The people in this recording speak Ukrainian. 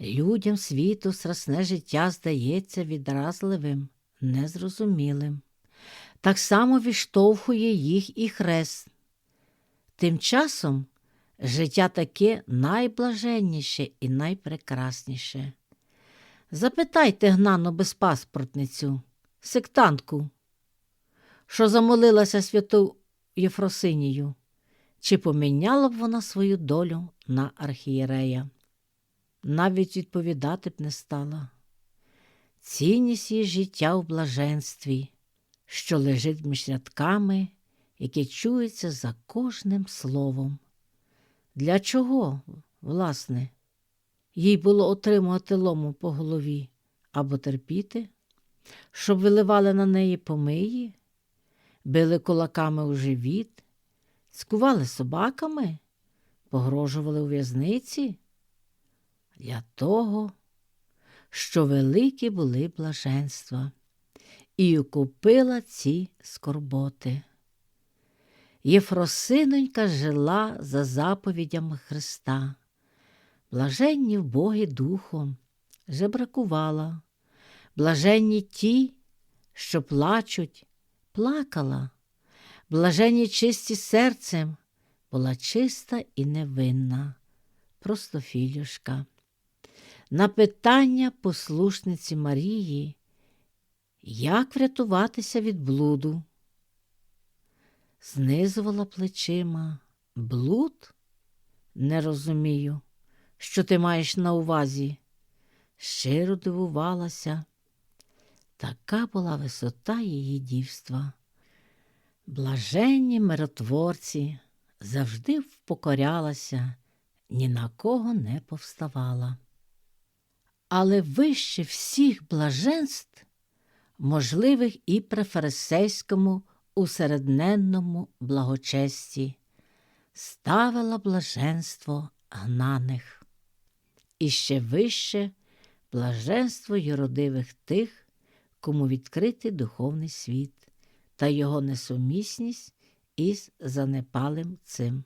Людям світу страсне життя здається відразливим, незрозумілим. Так само відштовхує їх і хрест. Тим часом життя таке найблаженніше і найпрекрасніше. Запитайте гнану безпаспортницю, сектантку, що замолилася святу Єфросинію, чи поміняла б вона свою долю на архієрея. Навіть відповідати б не стала. Цінність її життя в блаженстві, що лежить між рядками, які чуються за кожним словом. Для чого, власне, їй було отримувати лому по голові або терпіти, щоб виливали на неї помиї, били кулаками у живіт, цькували собаками, погрожували у в'язниці? Для того, що великі були блаженства, і окупила ці скорботи. Єфросинонька жила за заповідями Христа, блаженні в Богі духом, жебракувала, блаженні ті, що плачуть, плакала, блаженні чисті серцем, була чиста і невинна, простофілюшка. На питання послушниці Марії, як врятуватися від блуду, знизувала плечима. Блуд? Не розумію, що ти маєш на увазі. Щиро дивувалася. Така була висота її дівства. Блаженні миротворці завжди впокорялася, ні на кого не повставала. Але вище всіх блаженств, можливих і при фарисейському усередненному благочесті, ставила блаженство гнаних, і ще вище блаженство юродивих тих, кому відкритий духовний світ та його несумісність із занепалим цим.